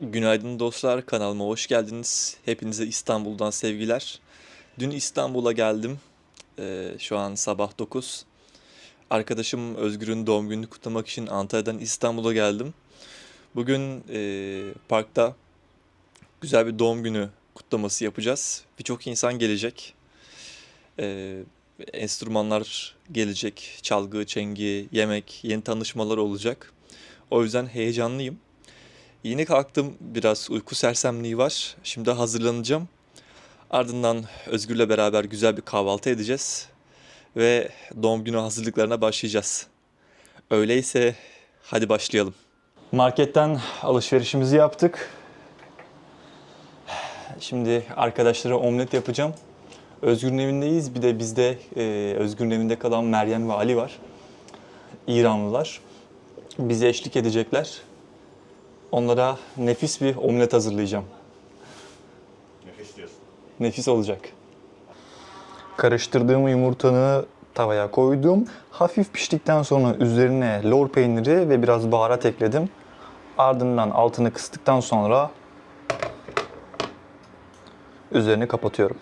Günaydın dostlar, kanalıma hoş geldiniz. Hepinize İstanbul'dan sevgiler. Dün İstanbul'a geldim. Ee, şu an sabah 9. Arkadaşım Özgür'ün doğum gününü kutlamak için Antalya'dan İstanbul'a geldim. Bugün e, parkta güzel bir doğum günü kutlaması yapacağız. Birçok insan gelecek. Ee, enstrümanlar gelecek. Çalgı, çengi, yemek, yeni tanışmalar olacak. O yüzden heyecanlıyım. Yeni kalktım. Biraz uyku sersemliği var. Şimdi hazırlanacağım. Ardından Özgür'le beraber güzel bir kahvaltı edeceğiz. Ve doğum günü hazırlıklarına başlayacağız. Öyleyse hadi başlayalım. Marketten alışverişimizi yaptık. Şimdi arkadaşlara omlet yapacağım. Özgür'ün evindeyiz. Bir de bizde e, Özgür'ün evinde kalan Meryem ve Ali var. İranlılar. Bize eşlik edecekler. Onlara nefis bir omlet hazırlayacağım. Nefis diyorsun. Nefis olacak. Karıştırdığım yumurtanı tavaya koydum. Hafif piştikten sonra üzerine lor peyniri ve biraz baharat ekledim. Ardından altını kıstıktan sonra üzerini kapatıyorum.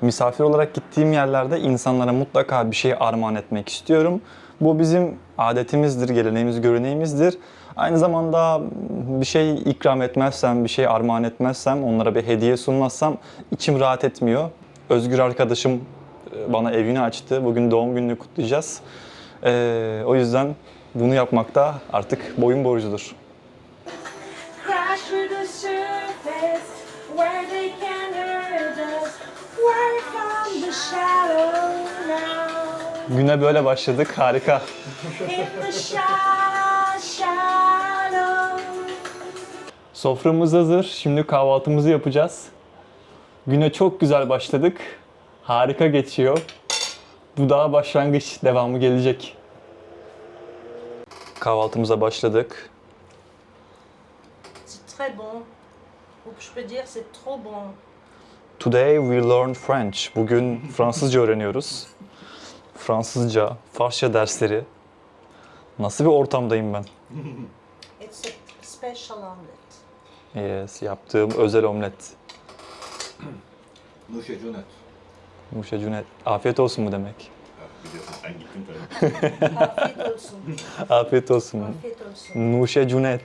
Misafir olarak gittiğim yerlerde insanlara mutlaka bir şey armağan etmek istiyorum. Bu bizim adetimizdir, geleneğimiz, göreneğimizdir. Aynı zamanda bir şey ikram etmezsem, bir şey armağan etmezsem, onlara bir hediye sunmazsam içim rahat etmiyor. Özgür arkadaşım e, bana evini açtı. Bugün doğum gününü kutlayacağız. Ee, o yüzden bunu yapmakta artık boyun borcudur. Güne böyle başladık. Harika. Soframız hazır. Şimdi kahvaltımızı yapacağız. Güne çok güzel başladık. Harika geçiyor. Bu daha başlangıç. Devamı gelecek. Kahvaltımıza başladık. C'est très bon. Ou je peux dire c'est trop bon. Today we learn French. Bugün Fransızca öğreniyoruz. Fransızca, Farsça dersleri. Nasıl bir ortamdayım ben? It's a special omelet. Yes, yaptığım özel omlet. Nuşe Cunet. Muşa Cünet. Afiyet olsun mu demek? Ha, biliyorsun sen gittin tabii. Afiyet olsun. Afiyet olsun. Afiyet olsun. Nuşe Cünet.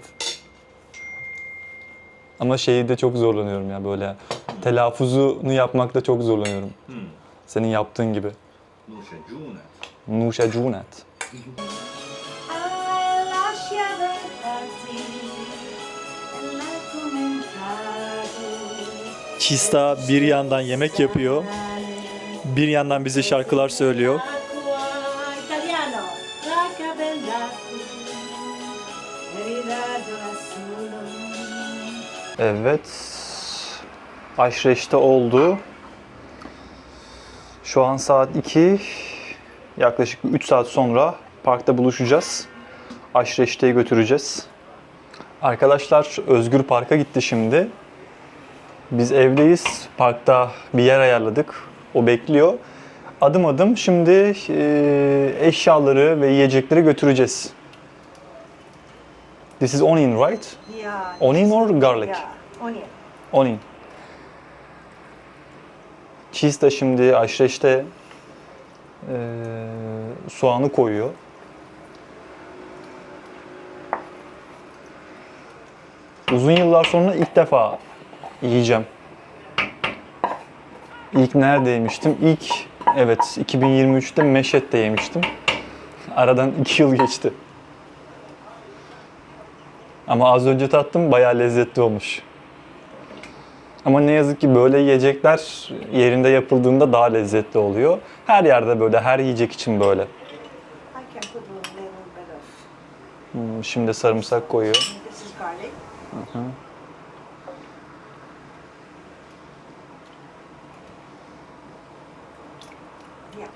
Ama şeyi de çok zorlanıyorum ya böyle. Telaffuzunu yapmakta çok zorlanıyorum. Hmm. Senin yaptığın gibi. Nuşe Cunet. Nuşe Cünet. Çista bir yandan yemek yapıyor. Bir yandan bize şarkılar söylüyor. Evet. Aşreşte oldu. Şu an saat 2. Yaklaşık 3 saat sonra parkta buluşacağız. Aşreşte'ye götüreceğiz. Arkadaşlar Özgür Park'a gitti şimdi. Biz evdeyiz. Parkta bir yer ayarladık. O bekliyor. Adım adım şimdi e, eşyaları ve yiyecekleri götüreceğiz. This is onion, right? Yeah. Onion or garlic? Yeah, onion. Onion. Cheese de şimdi aşreşte eee soğanı koyuyor. Uzun yıllar sonra ilk defa yiyeceğim. İlk nerede yemiştim? İlk evet 2023'te Meşet'te yemiştim. Aradan 2 yıl geçti. Ama az önce tattım bayağı lezzetli olmuş. Ama ne yazık ki böyle yiyecekler yerinde yapıldığında daha lezzetli oluyor. Her yerde böyle, her yiyecek için böyle. Hmm, Şimdi sarımsak koyuyor. This is garlic. Yeah.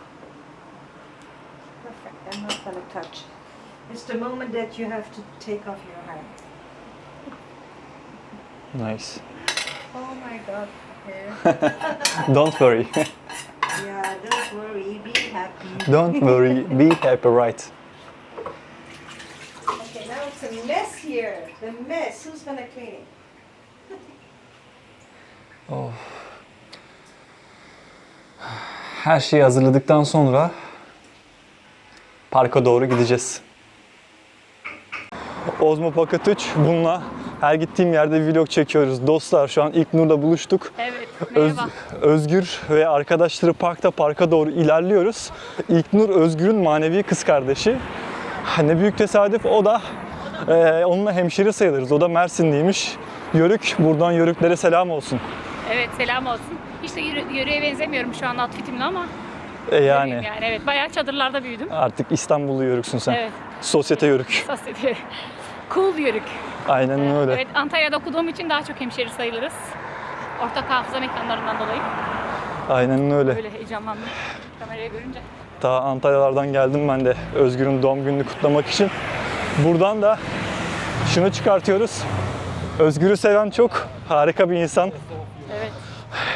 Perfect. I'm not gonna touch. It's the moment that you have to take off your hand. Nice. Oh my god. Okay. Don't worry. yeah, don't worry. Be happy. Don't worry. Be happy, right? Okay, now it's a mess. here. The mess. Who's gonna clean it? Her şeyi hazırladıktan sonra parka doğru gideceğiz. Ozmo Pocket 3 bununla her gittiğim yerde vlog çekiyoruz. Dostlar şu an ilk Nur'la buluştuk. Evet, Öz- merhaba. Özgür ve arkadaşları parkta parka doğru ilerliyoruz. İlknur Özgür'ün manevi kız kardeşi. Ne büyük tesadüf o da eee, onunla hemşire sayılırız. O da Mersinliymiş. Yörük, buradan Yörüklere selam olsun. Evet, selam olsun. Hiç de yürüye benzemiyorum şu an outfitimle ama E yani yani. Evet, bayağı çadırlarda büyüdüm. artık İstanbullu Yörüksün sen. Evet, Sosyete Yörük. sosyete. Cool yörük. Aynen öyle. Evet, Antalya'da okuduğum için daha çok hemşeri sayılırız. Ortak hafıza mekanlarından dolayı. Aynen öyle. Böyle heyecanlandım kamerayı görünce. Ta Antalyalardan geldim ben de Özgür'ün doğum gününü kutlamak için. Buradan da şunu çıkartıyoruz. Özgür'ü seven çok harika bir insan. Evet,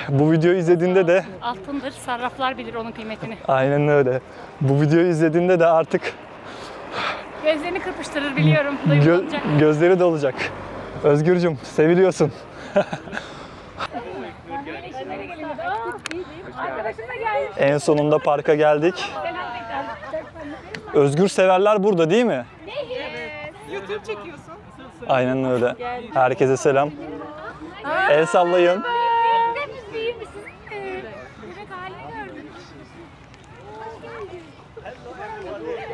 Bu videoyu izlediğinde de altındır. Sarraflar bilir onun kıymetini. aynen öyle. Bu videoyu izlediğinde de artık Gözlerini kırpıştırır biliyorum. gö- Duygulanacak. gözleri dolacak. Özgürcüm seviliyorsun. En sonunda parka geldik. Özgür severler burada değil mi? YouTube çekiyorsun. Aynen öyle. Herkese selam. El sallayın. İyi misin? Bebek halini gördüm.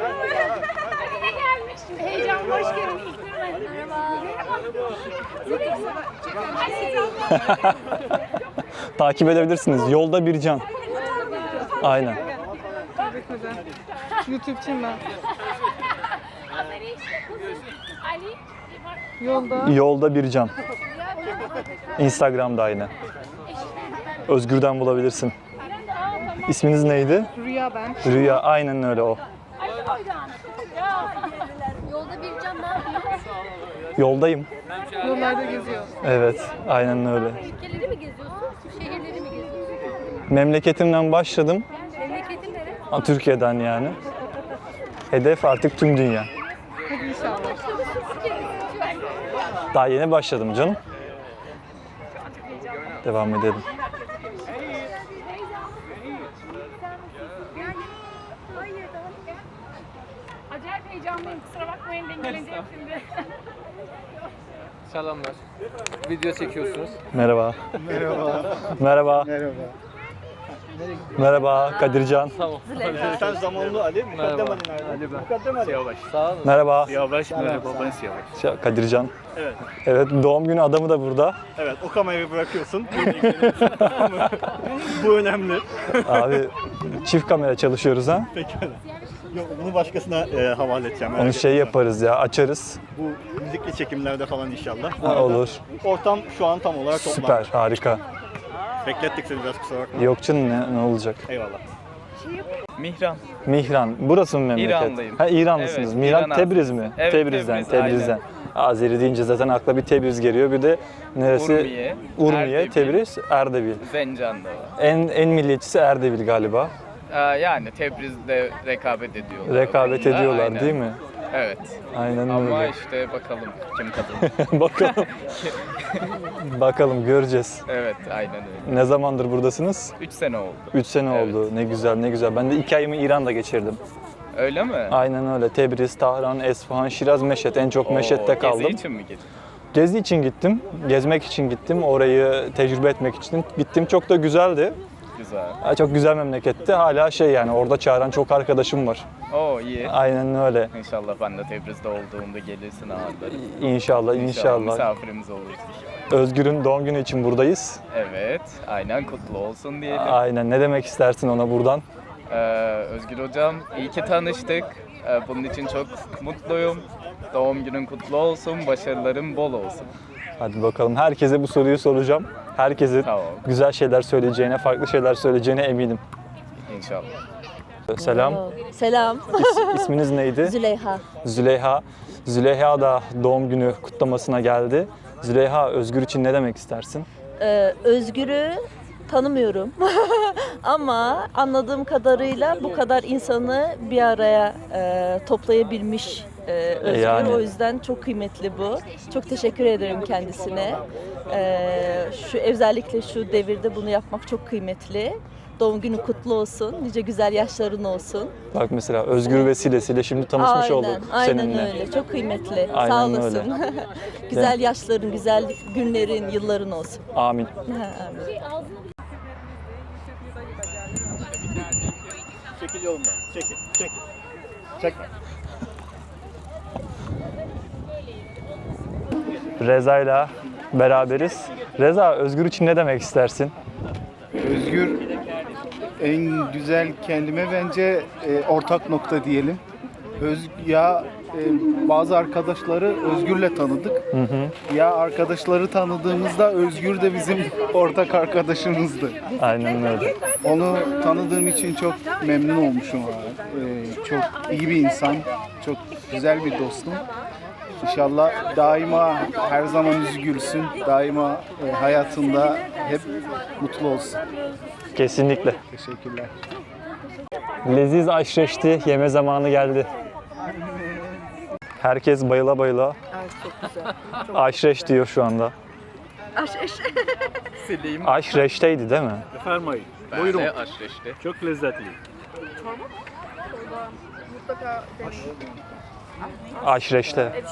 Anne gelmiş. Heyecan hoş geldin. İlk Merhaba. Merhaba. Takip edebilirsiniz. Yolda bir can. Aynen. YouTube'cuyum ben. Ali. Yolda. Yolda bir can. Instagram'da aynı. Özgür'den bulabilirsin. İsminiz neydi? Rüya ben. Rüya. Aynen öyle o. Yolda bir can ne yapıyor? Yoldayım. Yollarda geziyor. Evet. Aynen öyle. Ülkeleri mi geziyorsun? Şehirleri mi geziyorsun? Memleketimden başladım. Memleketin nere? Ha, Türkiye'den yani. Hedef artık tüm dünya. Hadi inşallah. Daha yeni başladım canım. Devam edelim. Acayip heyecanlıyım. Kusura bakmayın dengeleneceğim şimdi. Selamlar. Video çekiyorsunuz. Merhaba. Merhaba. Merhaba. Merhaba Kadircan. Tamam. Sen zamanlı Ali, mukaddem Merhaba. Ali nerede? Ali ben. Mukaddem Ali. Siyabaş. Sağ olun. Merhaba. Siyabaş merhaba ben Siyabaş. Şey, Kadircan. Evet. Evet doğum günü adamı da burada. Evet, o kamerayı bırakıyorsun. Bu önemli. Abi çift kamera çalışıyoruz ha. Pekala. Yok, bunu başkasına e, havale edeceğim. Onu merak şey etme. yaparız ya açarız. Bu müzikli çekimlerde falan inşallah. Bu Ha, arada olur. Ortam şu an tam olarak toplandı. Süper harika. Beklettik seni biraz kusura bakma. Yok canım ne, ne olacak? Eyvallah. Mihran. Mihran. Burası mı memleket? İranlıyım. Ha İranlısınız. Evet, Mihran İran Tebriz mi? Evet, Tebriz'den. Tebriz, Tebriz'den. Azeri deyince zaten akla bir Tebriz geliyor. Bir de neresi? Urmiye, Urmiye, Erdebil. Tebriz, Erdebil. Zencan'da var. En en milliyetçisi Erdebil galiba. Ee, yani Tebriz'de rekabet ediyorlar. Rekabet ediyorlar aynen. değil mi? Evet. Aynen Ama öyle. işte bakalım kim kazanır. Bakalım. Bakalım göreceğiz. evet aynen öyle. Ne zamandır buradasınız? 3 sene oldu. 3 sene Evet. oldu. Ne güzel ne güzel. Ben de 2 ayımı İran'da geçirdim. Öyle mi? Aynen öyle. Tebriz, Tahran, Esfahan, Şiraz, Meşet. En çok Oo, Meşet'te kaldım. Gezi için mi gittin? Gezi için gittim. Gezmek için gittim. Orayı tecrübe etmek için gittim. Çok da güzeldi. Güzel. Ha, Çok güzel memleketti. Hala şey yani orada çağıran çok arkadaşım var. Oo iyi. Aynen öyle. İnşallah ben de Tebriz'de olduğumda gelirsin ağırlarım. İnşallah, inşallah. Misafirimiz olursun. Özgür'ün doğum günü için buradayız. Evet, aynen kutlu olsun diyelim. Aynen. Ne demek istersin ona buradan? Ee, Özgür Hocam, iyi ki tanıştık. Ee, bunun için çok mutluyum. Doğum günün kutlu olsun, başarıların bol olsun. Hadi bakalım. Herkese bu soruyu soracağım. Herkesin Tamam. güzel şeyler söyleyeceğine, farklı şeyler söyleyeceğine eminim. İnşallah. Selam. Selam. İs- isminiz neydi? Züleyha. Züleyha. Züleyha da doğum günü kutlamasına geldi. Züleyha Özgür için ne demek istersin? Ee, Özgür'ü tanımıyorum ama anladığım kadarıyla bu kadar insanı bir araya e, toplayabilmiş e, Özgür. Yani. O yüzden çok kıymetli bu. Çok teşekkür ederim kendisine. E, şu özellikle şu devirde bunu yapmak çok kıymetli. Doğum günü kutlu olsun. Nice güzel yaşların olsun. Bak mesela Özgür vesilesiyle şimdi tanışmış aynen, olduk aynen seninle. öyle. Çok kıymetli. Aynen Sağ öyle. olasın. güzel yaşların, güzel günlerin, yılların olsun. Amin. Amin. Çekil yolumdan. Çekil. Çekil. Çekme. Reza'yla beraberiz. Reza, Özgür için ne demek istersin? Özgür en güzel kendime bence e, ortak nokta diyelim. Öz ya e, bazı arkadaşları Özgür'le tanıdık. Ya arkadaşları tanıdığımızda Özgür de bizim ortak arkadaşımızdı. Aynen öyle. Onu tanıdığım için çok memnun olmuşum abi. E, çok iyi bir insan, çok güzel bir dostum. İnşallah daima her zaman yüzü gülsün, daima e, hayatında hep mutlu olsun. Kesinlikle. Teşekkürler. Leziz aşreşti, yeme zamanı geldi. Herkes bayıla bayıla aşreş diyor şu anda. Sileyim. Aşreşteydi değil mi? Efendim ayı. Buyurun. Aşreşti. Çok lezzetli. Aşreşte.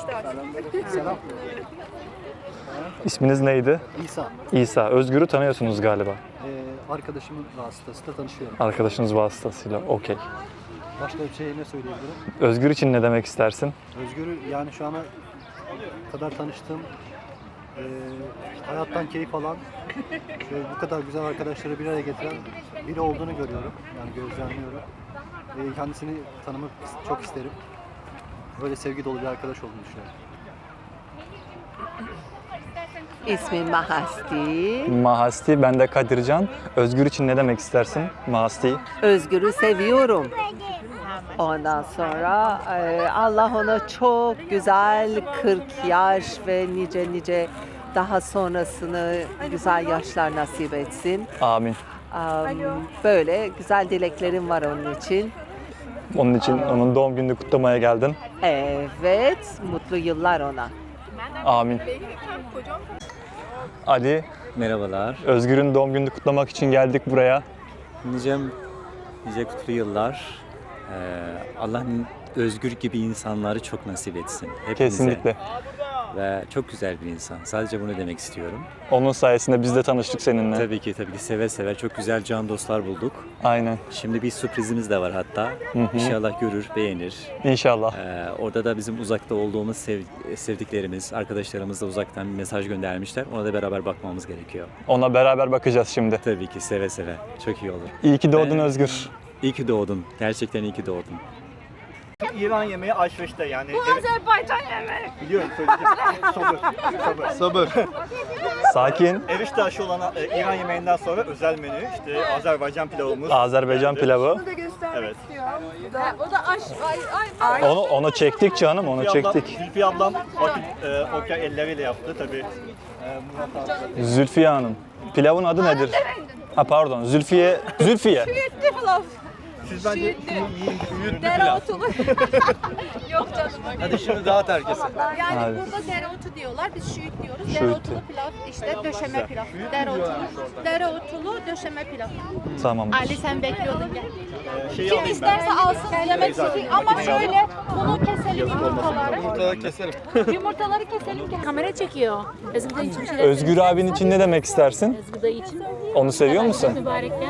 İsminiz neydi? İsa, İsa. Özgür'ü tanıyorsunuz galiba. e, arkadaşımın vasıtasıyla tanışıyorum. Arkadaşınız vasıtasıyla. Okey. Başka bir şey ne söyleyebilirim? Özgür için ne demek istersin? Özgür'ü yani şu ana kadar tanıştığım, e, hayattan keyif alan ve bu kadar güzel arkadaşları bir araya getiren biri olduğunu görüyorum. Yani gözlemliyorum. E, kendisini tanımak çok isterim. Böyle sevgi dolu bir arkadaş olduğunu düşünüyorum. İsmim Mahasti. Mahasti, ben de Kadircan. Özgür için ne demek istersin? Mahasti. Özgür'ü seviyorum. Ondan sonra e, Allah ona çok güzel 40 yaş ve nice nice daha sonrasını güzel yaşlar nasip etsin. Amin. Am, Böyle güzel dileklerim var onun için. Onun için onun doğum gününü kutlamaya geldin. Evet, mutlu yıllar ona. Amin. Ali, Merhabalar. Özgür'ün doğum gününü kutlamak için geldik buraya. Nice, nice kutlu yıllar. Ee, Allah özgür gibi insanları çok nasip etsin. Hepimize. Kesinlikle. Ve çok güzel bir insan. Sadece bunu demek istiyorum. Onun sayesinde biz de tanıştık seninle. Tabii ki tabii ki seve seve çok güzel can dostlar bulduk. Aynen. Şimdi bir sürprizimiz de var hatta. hı. İnşallah görür, beğenir. İnşallah. Ee, orada da bizim uzakta olduğumuz sev- sevdiklerimiz, arkadaşlarımız da uzaktan bir mesaj göndermişler. Ona da beraber bakmamız gerekiyor. Ona beraber bakacağız şimdi. Tabii ki seve seve. Çok iyi olur. İyi ki doğdun Ben- Özgür. İyi ki doğdun. Gerçekten iyi ki doğdun. İran yemeği aşreşte yani. Bu Azerbaycan yemeği. Biliyorum söyleyeceğim. Sabır. Sabır. Sabır. Sakin. Erişte aşı olan e, İran yemeğinden sonra özel menü işte Azerbaycan pilavımız. Azerbaycan geldi. pilavı. Evet. O da aş. Ay ay. Onu onu çektik canım, onu Zülfiye ablam- çektik. Zülfiye ablam vakit e, okey elleriyle yaptı tabii. E, Murat abi. Zülfiye Hanım. Pilavın adı nedir? Ha pardon, Zülfiye. Zülfiye. Siz bence. Büyüttü Dereotulu. Yok canım. Hadi şimdi dağıt herkese. Yani Hadi. burada dereotu diyorlar, biz şüyük diyoruz. Şüyük Dereotulu pilav, işte döşeme pilav. Dereotulu, dereotulu döşeme pilav. Tamam. Ali sen bekliyordun gel. Şeyi Kim alayım ben. isterse alsın yemek için ama şöyle bunu keselim yumurtaları. Yumurtaları keselim. Yumurtaları keselim ki. Kamera çekiyor. Özgür bir şeyler Özgür abin için ne demek istersin? Özgür dayı için. Onu seviyor musun? Mübarek ya.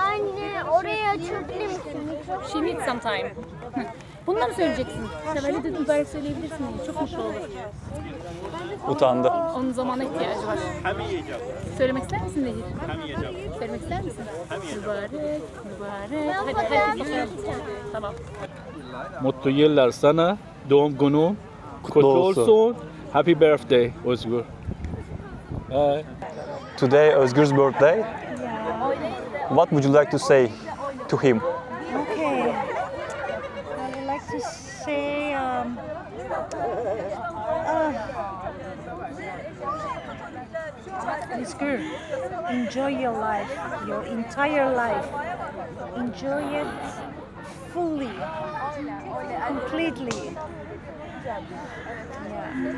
Anne oraya açabilir misin? She needs some time. Bunları mı söyleyeceksin? Seveli de mübarek söyleyebilirsin. Çok mutlu olur. Utandı. Onun zamana ihtiyacı var. Hem yiyeceğim. Söylemek ister misin Nehir? Hem yiyeceğim. Söylemek ister misin? Mübarek, mübarek. Hadi söylesin. Tamam. Mutlu yıllar sana. Doğum günü kutlu olsun. olsun. Happy birthday Özgür. Bye. Today Özgür's birthday. What would you like to say to him? Okay. I would like to say, um, uh, good. Enjoy your life, your entire life. Enjoy it fully, completely.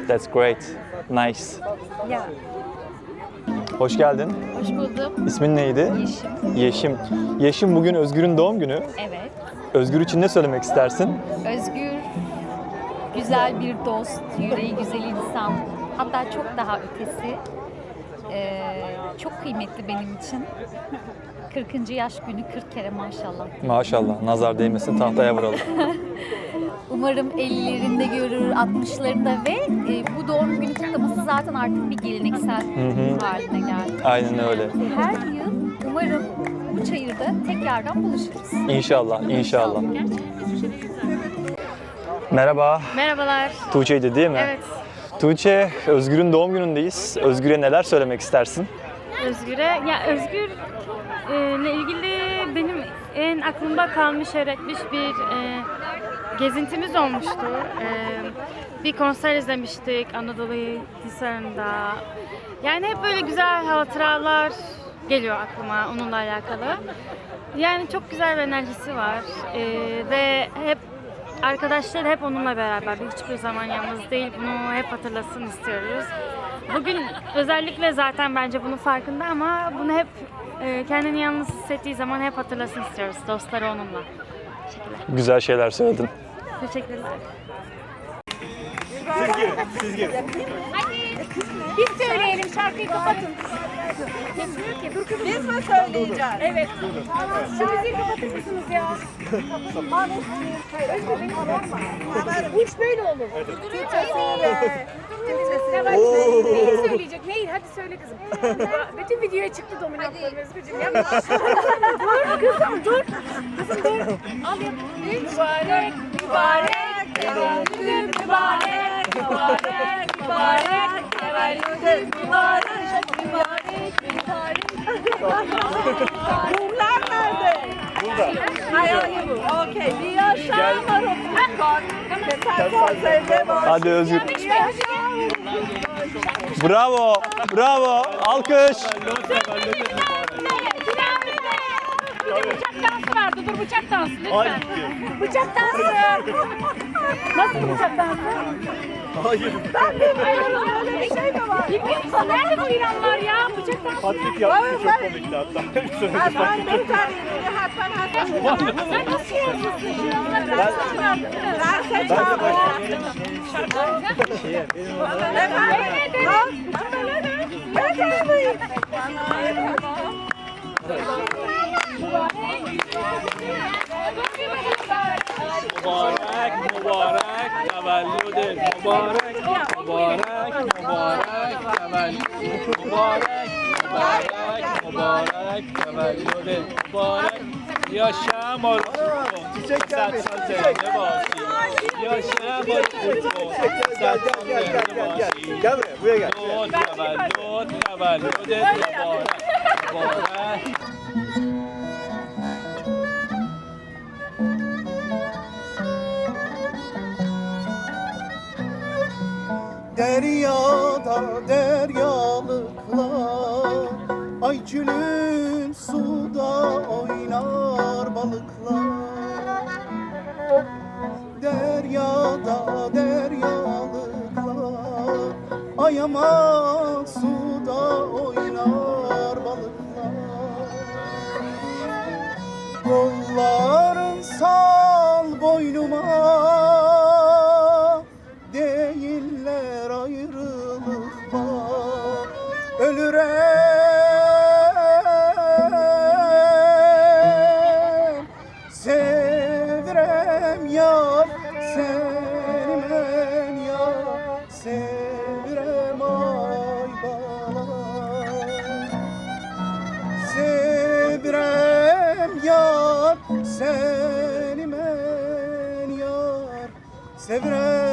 That's great. Nice. Yeah. Hoş geldin. Hoş buldum. İsmin neydi? Yeşim. Yeşim. Yeşim bugün Özgür'ün doğum günü. Evet. Özgür için ne söylemek istersin? Özgür, güzel bir dost, yüreği güzel insan. Hatta çok daha ötesi. Ee, çok kıymetli benim için. 40. yaş günü 40 kere maşallah. Maşallah. Nazar değmesin tahtaya vuralım. Umarım 50'lerinde görür, 60'larında ve e, bu doğum günü kutlaması zaten artık bir geleneksel hı. haline geldi. Aynen öyle. Her yıl umarım bu çayırda tekrardan buluşuruz. İnşallah, inşallah. Merhaba. Merhabalar. Tuğçe'ydi değil mi? Evet. Tuğçe, Özgür'ün doğum günündeyiz. Özgür'e neler söylemek istersin? Özgür'e. Ya Özgür e, ile ilgili benim en aklımda kalmış, yer etmiş bir e, gezintimiz olmuştu. E, bir konser izlemiştik Anadolu Hisarı'nda. Yani hep böyle güzel hatıralar geliyor aklıma onunla alakalı. Yani çok güzel bir enerjisi var E, ve hep arkadaşları hep onunla beraber. Hiçbir zaman yalnız değil. Bunu hep hatırlasın istiyoruz. Bugün özellikle zaten bence bunun farkında ama bunu hep e, kendini yalnız hissettiği zaman hep hatırlasın istiyoruz dostları onunla. Teşekkürler. Güzel şeyler söyledin. Teşekkürler. Siz girin, siz girin. Biz söyleyelim şarkıyı kapatın. Biz mi söyleyeceğiz? Evet. Şu müziği kapatır mısınız ya? Özgür beni alarma. Bu iş böyle olur. Neyi söyleyecek? Neyi? Hadi söyle kızım. Bütün videoya çıktı dominantlarım Özgürcüğüm. Dur kızım dur. Al yap. Mübarek, mübarek, tevellüdün mübarek, mübarek, mübarek, mübarek, mübarek, mübarek. Okey. Bir yaşam var. Hadi Özgür. Bravo, bravo. Alkış. Vardı. Dur bıçak dansı Ay. lütfen. Bıçak dansı. Nasıl bıçak dansı? Hayır. Ben bilmiyorum öyle bir şey mi var? Musun? Nerede bu İranlar ya? Bıçak dansı. Patrik yaptı çok komikti hatta. Ben dur kariyeri hatman hatman. Sen nasıl yazıyorsun ya? Ben ona... Evet, evet. Ben çağırmayayım. Mübarek, mübarek, tevellüdün mübarek, mübarek, mübarek, tevellüdün mübarek, mübarek, mübarek, tevellüdün mübarek. Yaşa morukko, Çiçek gelmiş, sen çiçek. sözlerine başlayayım. Yaşa morukko, sen Gel, gel, gel, gel, gel, gel. Gel buraya, Deryada deryalıklar. Ay gülüm suda oynar balıklar. Deryada deryalıklar. Ay aman Sevirem yar Seni ben yar Sevirem ay balar Sevirem yar seni men yar Sevirem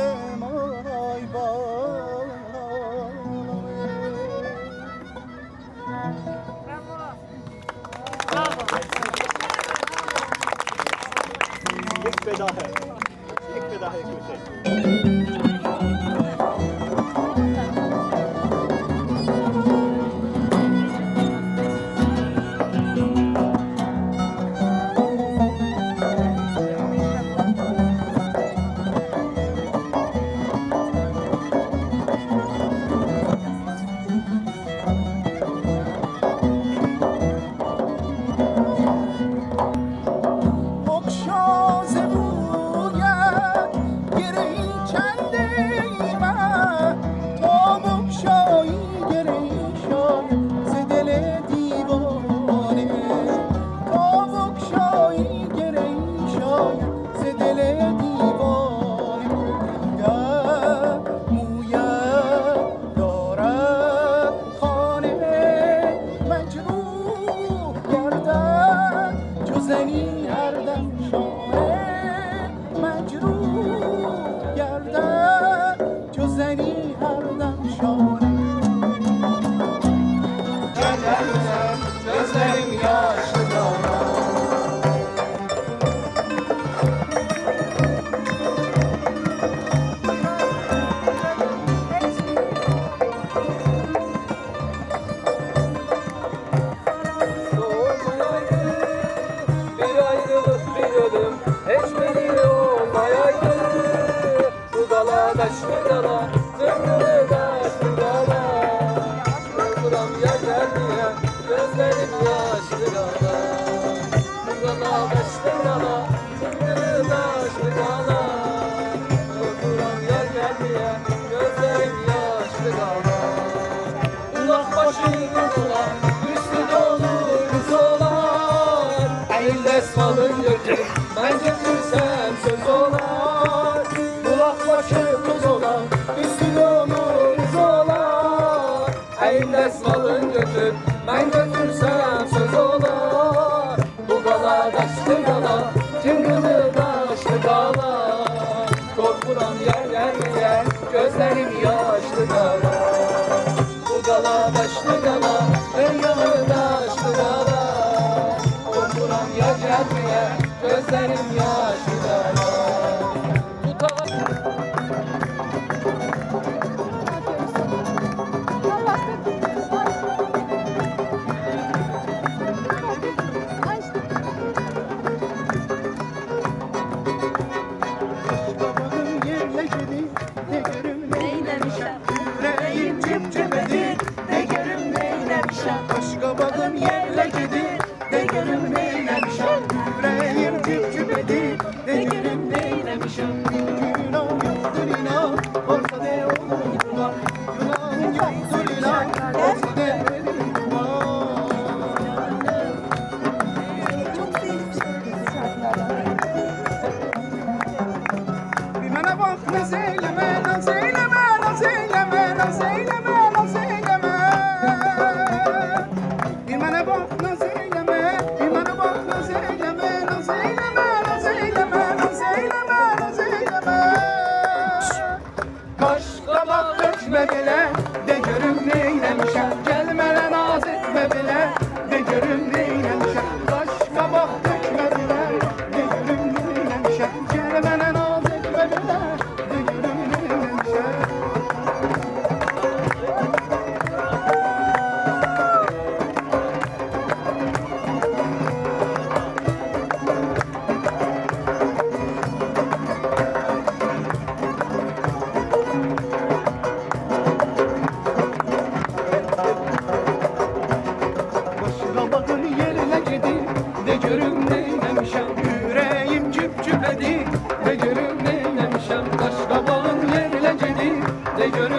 göre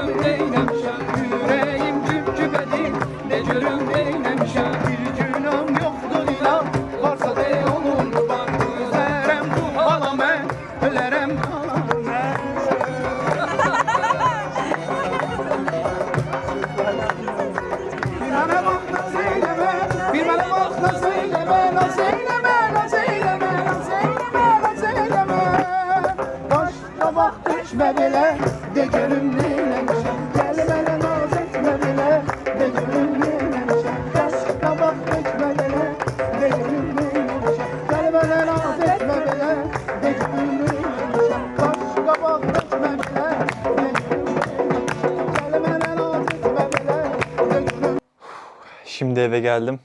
Şimdi eve geldim.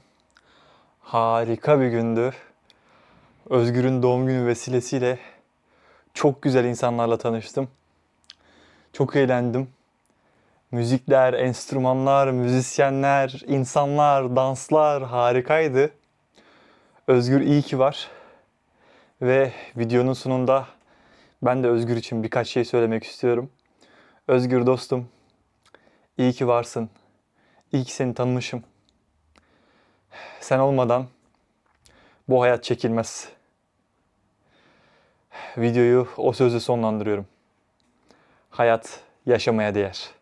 Harika bir gündü. Özgür'ün doğum günü vesilesiyle çok güzel insanlarla tanıştım. Çok eğlendim. Müzikler, enstrümanlar, müzisyenler, insanlar, danslar harikaydı. Özgür iyi ki var. Ve videonun sonunda ben de Özgür için birkaç şey söylemek istiyorum. Özgür dostum, iyi ki varsın. İyi ki seni tanımışım. Sen olmadan bu hayat çekilmez. Videoyu o sözle sonlandırıyorum. Hayat yaşamaya değer.